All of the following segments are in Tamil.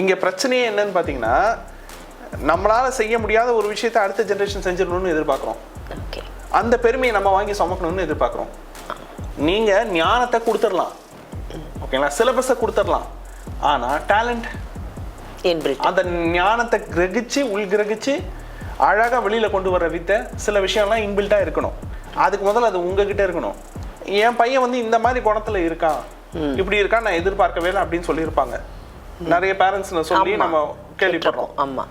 இங்க பிரச்சனையே என்னன்னு பாத்தீங்கன்னா நம்மளால செய்ய முடியாத ஒரு விஷயத்தை அடுத்த ஜெனரேஷன் செஞ்சிடணும்னு எதிர்பார்க்குறோம். அந்த பெருமையை நம்ம வாங்கி சுமக்கணும்னு எதிர்பார்க்குறோம். நீங்க ஞானத்தை கொடுத்துடலாம். ஓகேங்களா? சிலபஸை கொடுத்துடலாம். ஆனா டேலண்ட் அந்த ஞானத்தை கிரகிச்சு உள் கிரகிச்சு அழகா வெளியில கொண்டு வர வித்தை சில விஷயம்லாம் இன்பில்ட்டா இருக்கணும். அதுக்கு முதல்ல அது உங்ககிட்ட இருக்கணும். என் பையன் வந்து இந்த மாதிரி குணத்துல இருக்கான். இப்படி இருக்கான் நான் எதிர்பார்க்கவே இல்லை அப்படின்னு சொல்லியிருப்பாங்க. நிறைய பேரண்ட்ஸ் சொல்லி. நம்ம கேள்விப்படுறோம். ஆமா.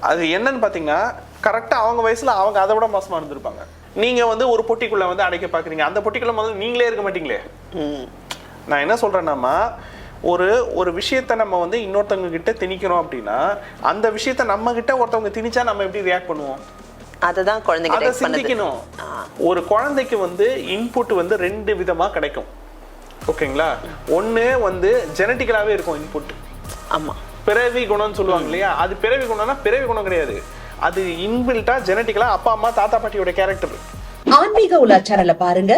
அது என்னன்னு பாத்தீங்கன்னா கரெக்டா அவங்க வயசுல அவங்க அதை விட மோசமா இருந்திருப்பாங்க. நீங்க வந்து ஒரு பொட்டிக்குள்ள வந்து அடைக்க பாக்குறீங்க. அந்த பொட்டிக்குள்ள முதல்ல நீங்களே இருக்க மாட்டீங்களே? நான் என்ன சொல்றேன்னாமா ஒரு ஒரு விஷயத்த நம்ம வந்து இன்னொருத்தவங்க கிட்ட திணிக்கிறோம் அப்படின்னா அந்த விஷயத்த நம்ம கிட்ட ஒருத்தவங்க திணிச்சா நம்ம எப்படி ரியாக்ட் பண்ணுவோம்? அதுதான் குழந்தைங்க அதை சிந்திக்கணும். ஒரு குழந்தைக்கு வந்து இன்புட் வந்து ரெண்டு விதமா கிடைக்கும். ஓகேங்களா? ஒண்ணு வந்து ஜெனட்டிக்கலாவே இருக்கும் இன்புட் ஆமா. பிறவி குணம்னு சொல்லுவாங்க இல்லையா? அது பிறவி குணம்னா பிறவி குணம் கிடையாது. அது இன்பில்ட்டா ஜெனட்டிக்கலா அப்பா அம்மா தாத்தா பாட்டியோட கேரக்டர் ஆன்மீக உலா சேனலை பாருங்க.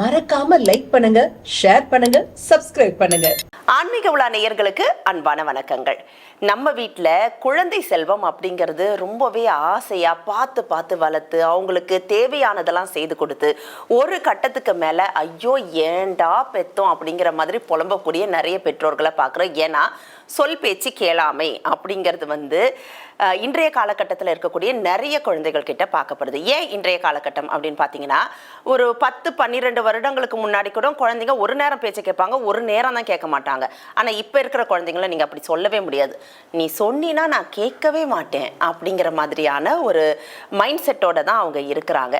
மறக்காம லைக் பண்ணுங்க ஷேர் பண்ணுங்க சப்ஸ்கிரைப் பண்ணுங்க. ஆன்மீக உலா நேயர்களுக்கு அன்பான வணக்கங்கள். நம்ம வீட்டில் குழந்தை செல்வம் அப்படிங்கிறது ரொம்பவே ஆசையாக பார்த்து பார்த்து வளர்த்து அவங்களுக்கு தேவையானதெல்லாம் செய்து கொடுத்து ஒரு கட்டத்துக்கு மேலே ஐயோ ஏண்டா பெத்தோம்? அப்படிங்கிற மாதிரி புலம்பக்கூடிய நிறைய பெற்றோர்களை பார்க்குறோம். ஏன்னா சொல் பேச்சு கேளாமை அப்படிங்கிறது வந்து இன்றைய காலகட்டத்தில் இருக்கக்கூடிய நிறைய குழந்தைகள் கிட்ட பார்க்கப்படுது. ஏன் இன்றைய காலகட்டம் அப்படின்னு பார்த்தீங்கன்னா ஒரு பத்து பன்னிரெண்டு வருடங்களுக்கு முன்னாடி கூட குழந்தைங்க ஒரு நேரம் பேச்சு கேட்பாங்க ஒரு நேரம் தான் கேட்க மாட்டாங்க. ஆனால் இப்போ இருக்கிற குழந்தைங்கள நீங்கள் அப்படி சொல்லவே முடியாது. நீ சொன்னினா நான் கேட்கவே மாட்டேன் அப்படிங்கிற மாதிரியான ஒரு மைண்ட் செட்டோட தான் அவங்க இருக்கிறாங்க.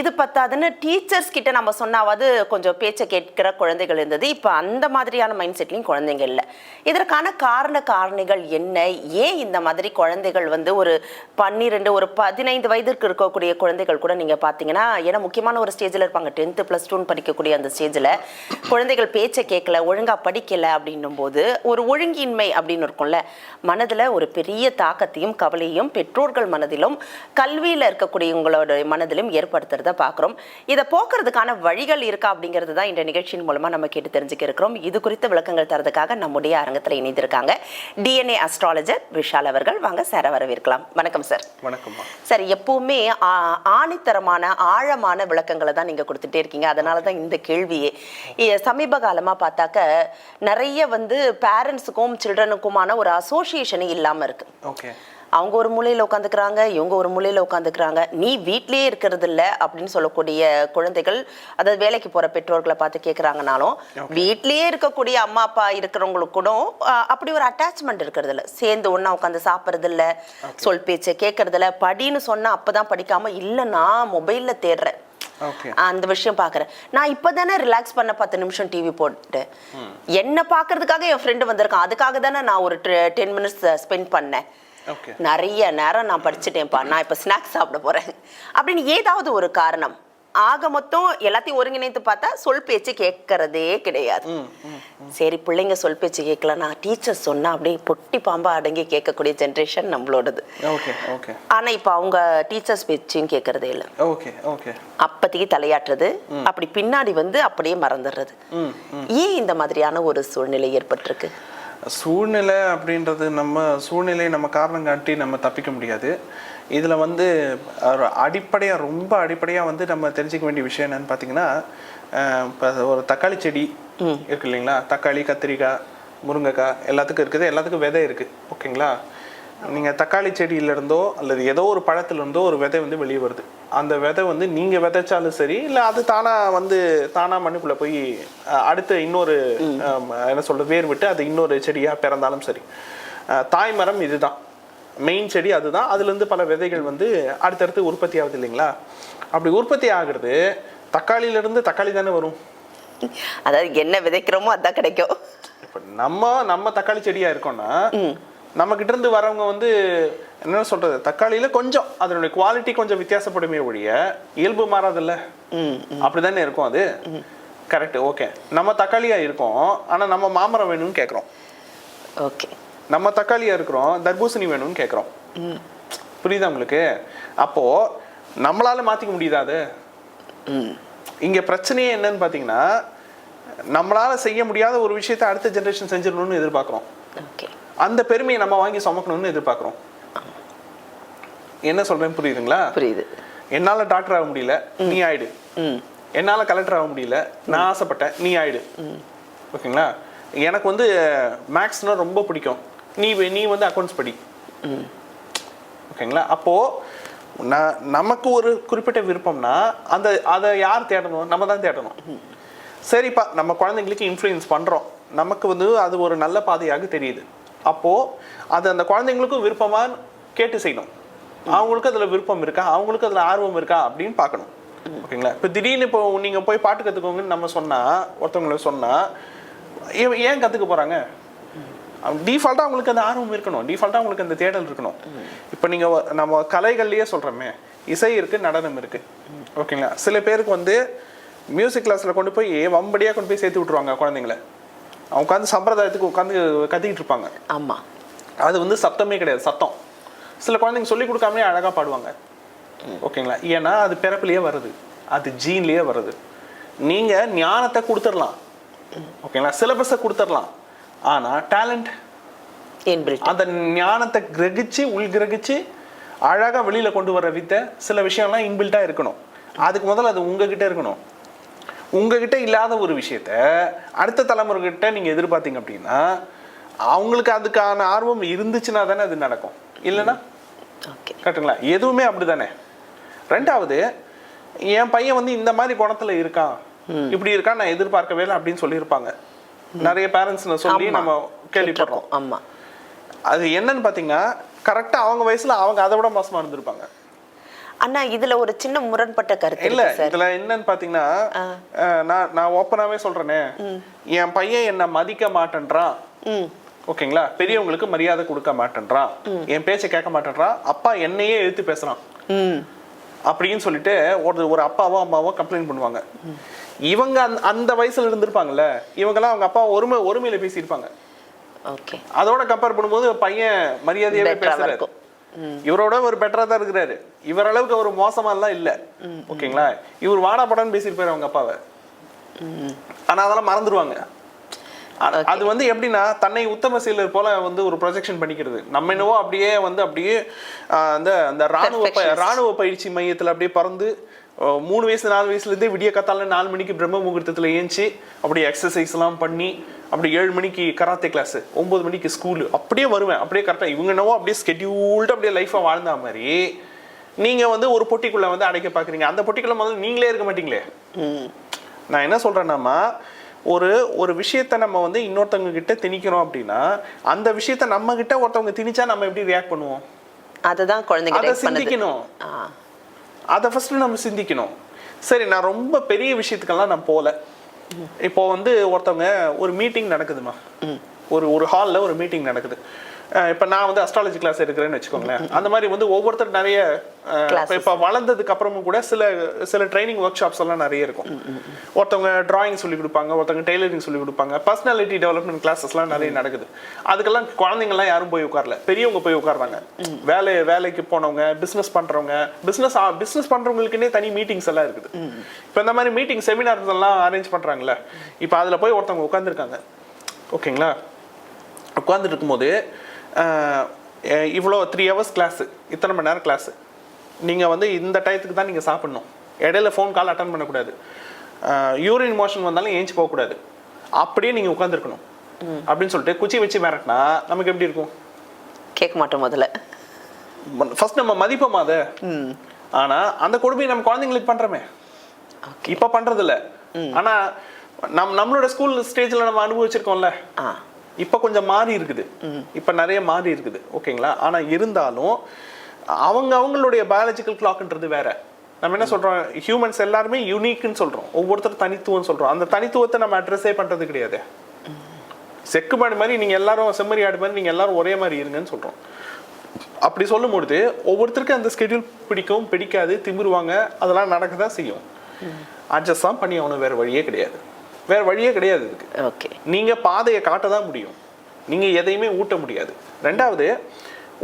இது பத்தாதுன்னு டீச்சர்ஸ் கிட்ட நம்ம சொன்னாவது கொஞ்சம் பேச்சை கேட்கிற குழந்தைகள் இருந்தது. இப்போ அந்த மாதிரியான மைண்ட் செட்லையும் குழந்தைங்க இல்லை. இதற்கான காரண காரணிகள் என்ன? ஏன் இந்த மாதிரி குழந்தைகள் வந்து ஒரு பன்னிரெண்டு ஒரு பதினைந்து வயதிற்கு இருக்கக்கூடிய குழந்தைகள் கூட நீங்கள் பார்த்தீங்கன்னா ஏன்னா முக்கியமான ஒரு ஸ்டேஜில் இருப்பாங்க. டென்த்து ப்ளஸ் டூன்னு படிக்கக்கூடிய அந்த ஸ்டேஜில் குழந்தைகள் பேச்சை கேட்கல ஒழுங்காக படிக்கல அப்படின்னும் போது ஒரு ஒழுங்கின்மை அப்படின்னு இருக்கும்ல மனதில் ஒரு பெரிய தாக்கத்தையும் கவலையும் பெற்றோர்கள் மனதிலும் கல்வியில் இருக்கக்கூடியவங்களோட மனதிலும் ஏற்படுத்துறத பார்க்குறோம் இதை போக்குறதுக்கான வழிகள் இருக்கா அப்படிங்கிறது தான் இந்த நிகழ்ச்சியின் மூலமாக நம்ம கேட்டு தெரிஞ்சுக்க இருக்கிறோம். இது குறித்த விளக்கங்கள் தரதுக்காக நம்முடைய அரங்கத்தில் இணைந்திருக்காங்க. டிஎன்ஏ அஸ்ட்ராலஜர் விஷால் அவர்கள். வாங்க சாரை வரவேற்கலாம். வணக்கம் சார். வணக்கம்மா. சார் எப்பவுமே ஆணித்தரமான ஆழமான விளக்கங்களை தான் நீங்க கொடுத்துட்டே இருக்கீங்க. அதனால தான் இந்த கேள்வியே. சமீப காலமா பார்த்தாக்க நிறைய வந்து பேரண்ட்ஸுக்கும் சில்ட்ரனுக்குமான ஒரு அசோசியேஷனே இல்லாம இருக்கு. ஓகே. அவங்க ஒரு மூலையில உட்காந்துக்கிறாங்க இவங்க ஒரு மூலையில உட்காந்துக்கிறாங்க. நீ வீட்லயே இருக்கிறது இல்ல அப்படின்னு சொல்லக்கூடிய குழந்தைகள் அதாவது வேலைக்கு போற பெற்றோர்களை பார்த்து கேட்குறாங்கனாலும் வீட்லயே இருக்கக்கூடிய அம்மா அப்பா இருக்கிறவங்களுக்கு கூட அப்படி ஒரு அட்டாச்மெண்ட் இருக்கிறது இல்ல சேர்ந்து ஒண்ணா உட்காந்து சாப்பிட்றது இல்ல சொல் பேச்சு கேட்கறது இல்ல படின்னு சொன்னா அப்பதான் படிக்காம இல்ல நான் மொபைல்ல தேடுறேன். அந்த விஷயம் பார்க்குறேன் நான் இப்போதானே ரிலாக்ஸ் பண்ண பத்து நிமிஷம் டிவி போட்டு என்ன பார்க்கறதுக்காக என் ஃப்ரெண்டு வந்திருக்கான். அதுக்காக தானே நான் ஒரு டென் மினிட்ஸ் ஸ்பெண்ட் பண்ணேன். நிறைய நேரம் நான் படிச்சுட்டேன்ப்பா. நான் இப்போ ஸ்நாக்ஸ் சாப்பிட போறேன். அப்படின்னு ஏதாவது ஒரு காரணம். ஆக மொத்தம் எல்லாத்தையும் ஒருங்கிணைத்து பார்த்தா சொல் பேச்சு கேட்கறதே கிடையாது. சரி பிள்ளைங்க சொல் பேச்சு கேட்கலன்னா டீச்சர் சொன்னா அப்படியே பொட்டி பாம்பா அடங்கி கேட்கக்கூடிய ஜென்ரேஷன் நம்மளோடது. ஆனா இப்போ அவங்க டீச்சர்ஸ் பேச்சையும் கேட்கறதே இல்லை. அப்பத்திக்கு தலையாட்டுறது. அப்படி பின்னாடி வந்து அப்படியே மறந்துடுறது. ஏன் இந்த மாதிரியான ஒரு சூழ்நிலை ஏற்பட்டிருக்கு? சூழ்நிலை அப்படின்றது நம்ம சூழ்நிலை நம்ம காரணம் காட்டி நம்ம தப்பிக்க முடியாது. இதில் வந்து அடிப்படையாக ரொம்ப அடிப்படையாக வந்து நம்ம தெரிஞ்சுக்க வேண்டிய விஷயம் என்னன்னு பார்த்தீங்கன்னா இப்போ ஒரு தக்காளி செடி இருக்கு இல்லைங்களா? தக்காளி கத்திரிக்காய் முருங்கைக்காய் எல்லாத்துக்கும் இருக்குது. எல்லாத்துக்கும் விதை இருக்குது ஓகேங்களா? நீங்கள் தக்காளி செடியில இருந்தோ அல்லது ஏதோ ஒரு பழத்துல இருந்தோ ஒரு விதை வந்து வெளியே வருது. அந்த விதை வந்து நீங்கள் விதைச்சாலும் சரி இல்லை அது தானாக வந்து தானாக மண்ணுக்குள்ளே போய் அடுத்து இன்னொரு என்ன சொல்றது வேர் விட்டு அது இன்னொரு செடியாக பிறந்தாலும் சரி. அஹ், தாய் மரம் இதுதான். மெயின் செடி அதுதான். அதுலேருந்து பல விதைகள் வந்து அடுத்தடுத்து உற்பத்தி ஆகுது இல்லைங்களா? அப்படி உற்பத்தி ஆகுறது தக்காளியிலேருந்து தக்காளி தானே வரும். அதாவது என்ன விதைக்கிறோமோ அதான் கிடைக்கும். இப்போ நம்ம நம்ம தக்காளி செடியா இருக்கோம்னா நம்ம கிட்ட இருந்து வரவங்க வந்து என்ன சொல்றது தக்காளியில கொஞ்சம் அதனுடைய குவாலிட்டி கொஞ்சம் வித்தியாசப்படுமே ஒழிய இயல்பு மாறாதுல்ல. அப்படிதானே இருக்கும் அது? கரெக்ட் ஓகே நம்ம தக்காளியா இருக்கோம் ஆனா நம்ம மாமரம் வேணும்னு கேக்குறோம். ஓகே நம்ம தக்காளியா இருக்கிறோம் தர்பூசணி வேணும்னு கேக்குறோம். புரியுதா உங்களுக்கு? அப்போ நம்மளால மாத்திக்க முடியுதா அது? இங்க பிரச்சனையே என்னன்னு பாத்தீங்கன்னா நம்மளால செய்ய முடியாத ஒரு விஷயத்தை அடுத்த ஜெனரேஷன் செஞ்சிடணும்னு எதிர்பார்க்குறோம். ஓகே அந்த பெருமையை நம்ம வாங்கி சுமக்கணும்னு எதிர்பார்க்குறோம். என்ன சொல்றேன் புரியுதுங்களா? புரியுது. என்னால டாக்டர் ஆக முடியல நீ ஆயிடு. என்னால கலெக்டர் ஆக முடியல நான் ஆசைப்பட்டேன் நீ ஆயிடு. ஓகேங்களா? எனக்கு வந்து மேக்ஸ்னா ரொம்ப பிடிக்கும். நீ நீ வந்து அக்கௌண்ட்ஸ் படி. ஓகேங்களா? அப்போ நான் நமக்கு ஒரு குறிப்பிட்ட விருப்பம்னா அந்த அதை யார் தேடணும்? நம்ம தான் தேடணும். சரிப்பா நம்ம குழந்தைங்களுக்கு இன்ஃப்ளூயன்ஸ் பண்றோம். நமக்கு வந்து அது ஒரு நல்ல பாதையாக தெரியுது. அப்போது அது அந்த குழந்தைங்களுக்கும் விருப்பமாக கேட்டு செய்யணும். அவங்களுக்கு அதில் விருப்பம் இருக்கா? அவங்களுக்கு அதில் ஆர்வம் இருக்கா? அப்படின்னு பார்க்கணும். ஓகேங்களா? இப்போ திடீர்னு இப்போ நீங்கள் போய் பாட்டு கற்றுக்கோங்கன்னு நம்ம சொன்னால் ஒருத்தவங்களை சொன்னால் ஏன் ஏன் போகிறாங்க டிஃபால்ட்டாக அவங்களுக்கு அந்த ஆர்வம் இருக்கணும். டிஃபால்ட்டாக அவங்களுக்கு அந்த தேடல் இருக்கணும். இப்போ நீங்கள் நம்ம கலைகள்லேயே சொல்கிறோமே இசை இருக்குது நடனம் இருக்குது ஓகேங்களா? சில பேருக்கு வந்து மியூசிக் கிளாஸில் கொண்டு போய் வம்படியாக கொண்டு போய் சேர்த்து விட்ருவாங்க குழந்தைங்கள. அவங்க உட்காந்து சம்பிரதாயத்துக்கு உட்காந்து கத்திக்கிட்டு இருப்பாங்க. ஆமா. அது வந்து சத்தமே கிடையாது சத்தம். சில குழந்தைங்க சொல்லி கொடுக்காமலே அழகாக பாடுவாங்க. ஓகேங்களா? ஏன்னா அது பிறப்புலயே வருது. அது ஜீன்லயே வருது. நீங்கள் ஞானத்தை கொடுத்துடலாம். ஓகேங்களா? சிலபஸை கொடுத்துடலாம். ஆனால் டேலண்ட் அந்த ஞானத்தை கிரகிச்சு உள் கிரகிச்சு அழகா வெளியில கொண்டு வர வித்தை சில விஷயம்லாம் இன்பில்ட்டா இருக்கணும். அதுக்கு முதல்ல அது உங்ககிட்ட இருக்கணும். உங்ககிட்ட இல்லாத ஒரு விஷயத்த அடுத்த தலைமுறைகிட்ட நீங்க எதிர்பார்த்தீங்க அப்படின்னா அவங்களுக்கு அதுக்கான ஆர்வம் இருந்துச்சுன்னா தானே அது நடக்கும். இல்லைன்னா? கரெக்டுங்களா? எதுவுமே அப்படிதானே? ரெண்டாவது என் பையன் வந்து இந்த மாதிரி குணத்துல இருக்கான். இப்படி இருக்கான் நான் எதிர்பார்க்கவே இல்லை அப்படின்னு சொல்லியிருப்பாங்க. நிறைய பேரண்ட்ஸ் சொல்லி. நம்ம கேள்விப்படுறோம். ஆமா. அது என்னன்னு பாத்தீங்கன்னா கரெக்டா அவங்க வயசுல அவங்க அதை விட மோசமா இருந்திருப்பாங்க. அண்ணா இதுல ஒரு சின்ன முரண்பட்ட கருத்து இல்ல இதுல என்னன்னு பாத்தீங்கன்னா நான் நான் ஓப்பனாவே சொல்றேனே. என் பையன் என்ன மதிக்க மாட்டேன்றான். ஓகேங்களா? பெரியவங்களுக்கு மரியாதை கொடுக்க மாட்டேன்றான். என் பேச்சை கேட்க மாட்டேன்றான். அப்பா என்னையே எழுத்து பேசுறான். அப்படின்னு சொல்லிட்டு ஒரு ஒரு அப்பாவோ அம்மாவோ கம்ப்ளைண்ட் பண்ணுவாங்க. இவங்க அந்த அந்த வயசுல இருந்திருப்பாங்கல்ல இவங்கெல்லாம் அவங்க அப்பா ஒருமை ஒருமையில பேசியிருப்பாங்க. அதோட கம்பேர் பண்ணும்போது பையன் மரியாதையாவே பேசுறாரு. இவரோட ஒரு பெட்டரா தான் இருக்கிறாரு. இவர் அளவுக்கு அவர் மோசமா எல்லாம் இல்ல ஓகேங்களா? இவர் வாடா படம்னு பேசியிருப்பாரு அவங்க அப்பாவை. ஆனா அதெல்லாம் மறந்துடுவாங்க அது வந்து எப்படின்னா தன்னை உத்தம சீலர் போல வந்து ஒரு ப்ரொஜெக்ஷன் பண்ணிக்கிறது. நம்ம என்னவோ அப்படியே வந்து அப்படியே அந்த அந்த ராணுவ. ராணுவ பயிற்சி மையத்துல அப்படியே பறந்து மூணு வயசு நாலு வயசுல இருந்தே விடிய காத்தால நாலு மணிக்கு பிரம்ம முகூர்த்தத்துல ஏஞ்சி அப்படியே எக்ஸசைஸ் எல்லாம் பண்ணி அப்படி ஏழு மணிக்கு கராத்தே கிளாஸ் ஒன்பது மணிக்கு ஸ்கூலு அப்படியே வருவேன். அப்படியே கரெக்டா இவங்க என்னவோ அப்படியே ஸ்கெடியூல்டு அப்படியே லைஃபை வாழ்ந்த மாதிரி நீங்க வந்து ஒரு பொட்டிக்குள்ள வந்து அடைக்க பாக்குறீங்க. அந்த பொட்டிக்குள்ள முதல்ல நீங்களே இருக்க மாட்டீங்களே? நான் என்ன சொல்றேன்னாமா ஒரு ஒரு விஷயத்த நம்ம வந்து இன்னொருத்தவங்க கிட்ட திணிக்கிறோம் அப்படின்னா அந்த விஷயத்த நம்ம கிட்ட ஒருத்தவங்க திணிச்சா நம்ம எப்படி ரியாக்ட் பண்ணுவோம்? அதுதான் குழந்தைங்க அதை சிந்திக்கணும். அதை ஃபர்ஸ்ட் நம்ம சிந்திக்கணும். சரி நான் ரொம்ப பெரிய விஷயத்துக்கெல்லாம் நான் போகல. இப்போ வந்து ஒருத்தவங்க ஒரு மீட்டிங் நடக்குதுமா? ஒரு ஒரு ஹாலில் ஒரு மீட்டிங் நடக்குது. இப்போ நான் வந்து அஸ்ட்ராலஜி கிளாஸ் எடுக்கிறேன்னு வச்சுக்கோங்களேன். அந்த மாதிரி வந்து ஒவ்வொருத்தர் நிறைய. இப்போ வளர்ந்ததுக்கு அப்புறமும் கூட சில சில ட்ரைனிங் ஒர்க் ஷாப்ஸ் எல்லாம் நிறைய இருக்கும். ஒருத்தவங்க டிராயிங் சொல்லி கொடுப்பாங்க ஒருத்தவங்க டெய்லரிங் சொல்லி கொடுப்பாங்க பர்சனாலிட்டி டெவலப்மெண்ட் கிளாஸஸ்லாம் நிறைய நடக்குது. அதுக்கெல்லாம் குழந்தைங்கலாம் யாரும் போய் உட்காரல. பெரியவங்க போய் உட்கார்றாங்க வேலை வேலைக்கு போனவங்க பிஸ்னஸ் பண்றவங்க பிஸ்னஸ் பிஸ்னஸ் பண்றவங்களுக்குன்னே தனி மீட்டிங்ஸ் எல்லாம் இருக்குது. இப்போ இந்த மாதிரி மீட்டிங் செமினார்ஸ் எல்லாம் அரேஞ்ச் பண்றாங்கல்ல. இப்போ அதுல போய் ஒருத்தவங்க உட்காந்துருக்காங்க ஓகேங்களா? உட்காந்துட்டு இருக்கும்போது இவ்வளோ த்ரீ ஹவர்ஸ் கிளாஸு இத்தனை மணி நேரம் கிளாஸு நீங்கள் வந்து இந்த டயத்துக்கு தான் நீங்கள் சாப்பிடணும். இடையில ஃபோன் கால் அட்டன் பண்ணக்கூடாது. யூரின் மோஷன் வந்தாலும் ஏஞ்சி போகக்கூடாது. அப்படியே நீங்கள் உட்காந்துருக்கணும் அப்படின்னு சொல்லிட்டு குச்சி வச்சு மிரட்டினா நமக்கு எப்படி இருக்கும்? கேட்க மாட்டோம் முதல்ல. ஃபர்ஸ்ட் நம்ம மதிப்போமா அதை? ம். ஆனா அந்த கொடுமையை நம்ம குழந்தைங்களுக்கு பண்றோமே. இப்ப பண்றது இல்ல ஆனா நம் நம்மளோட ஸ்கூல் ஸ்டேஜ்ல நம்ம அனுபவிச்சிருக்கோம்ல. ஆ. இப்போ கொஞ்சம் மாறி இருக்குது. இப்போ நிறைய மாறி இருக்குது. ஓகேங்களா? ஆனால் இருந்தாலும் அவங்க அவங்களுடைய பயாலஜிக்கல் கிளாக்ன்றது வேற. நம்ம என்ன சொல்கிறோம் ஹியூமன்ஸ் எல்லாருமே யூனிக்னு சொல்கிறோம் ஒவ்வொருத்தரும் தனித்துவம் சொல்கிறோம் அந்த தனித்துவத்தை நம்ம அட்ரஸே பண்ணுறது கிடையாது. செக்கு மாடு மாதிரி நீங்கள் எல்லாரும் செம்மறி ஆடு மாதிரி நீங்கள் எல்லாரும் ஒரே மாதிரி இருங்கன்னு சொல்கிறோம் அப்படி சொல்லும்பொழுது ஒவ்வொருத்தருக்கும் அந்த ஸ்கெடியூல் பிடிக்கும் பிடிக்காது திமிருவாங்க. அதெல்லாம் நடக்க தான் செய்யும். அட்ஜஸ்ட் தான் பண்ணி அவனும் வேறு வழியே கிடையாது. வேற வழியே கிடையாது இதுக்கு. ஓகே நீங்க பாதையை காட்ட தான் முடியும். நீங்க எதையுமே ஊட்ட முடியாது. ரெண்டாவது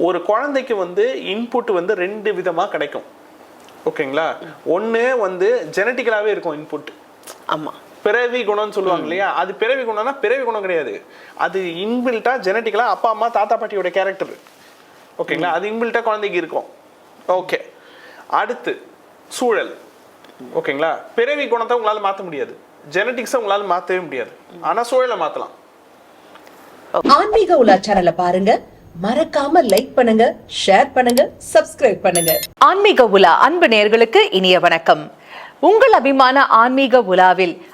ஒரு குழந்தைக்கு வந்து இன்புட் வந்து ரெண்டு விதமா கிடைக்கும். ஓகேங்களா? ஒண்ணு வந்து ஜெனட்டிக்கலாவே இருக்கும் இன்புட் ஆமா. பிறவி குணம்னு சொல்லுவாங்க இல்லையா? அது பிறவி குணம்னா பிறவி குணம் கிடையாது. அது இன்பில்ட்டா ஜெனட்டிக்கலா அப்பா அம்மா தாத்தா பாட்டியோட கேரக்டர் ஓகேங்களா? அது இன்பில்ட்டா குழந்தைக்கு இருக்கும். ஓகே அடுத்து சூழல். ஓகேங்களா? பிறவி குணத்தை உங்களால மாத்த முடியாது. ஜெனட்டிக்ஸை உங்களால மாத்தவே முடியாது. ஆனா சூழலை மாத்தலாம். ஆன்மீக உலா சேனலை பாருங்க. மறக்காம லைக் பண்ணுங்க ஷேர் பண்ணுங்க சப்ஸ்கிரைப் பண்ணுங்க. ஆன்மீக உலா அன்பு நேயர்களுக்கு இனிய வணக்கம். உங்கள் அபிமான ஆன்மீக உலாவில்